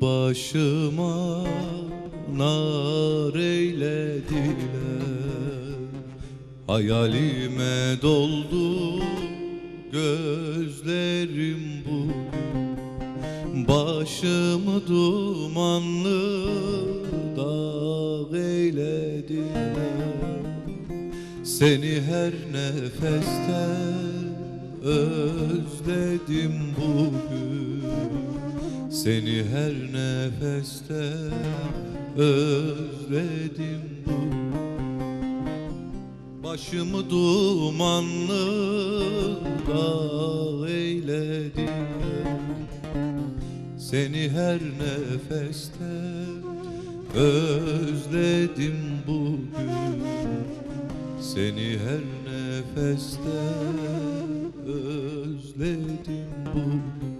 Başıma nar eylediler. Hayalime doldu gözlerim bugün. Başımı dumanlı dağ eylediler. Seni her nefeste özledim bugün Seni her nefeste özledim bugün Başımı dumanlı dağ eylediler Seni her nefeste özledim bugün. Seni her nefeste özledim bugün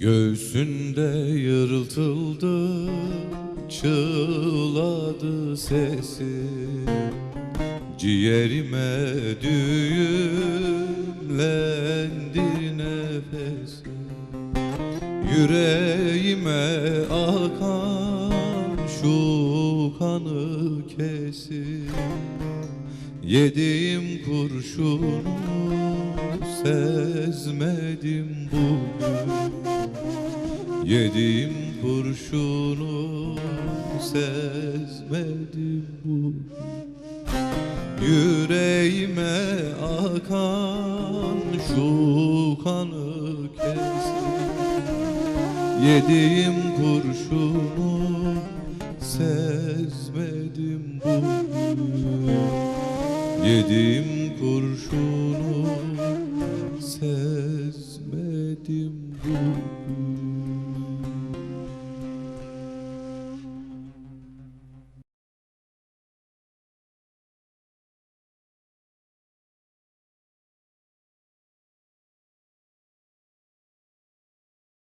Göğsünde yırtıldı Çığladı sesi. Ciğerime düğümlendi nefesi. Yüreğime akan şu kanı kesin Yediğim kurşunu sezmedim bugün Yediğim kurşunu sezmedim bugün Yüreğime akan şu kanı kesin Yediğim kurşunu sezmedim bugün Yediğim kurşunu sezmedim bugün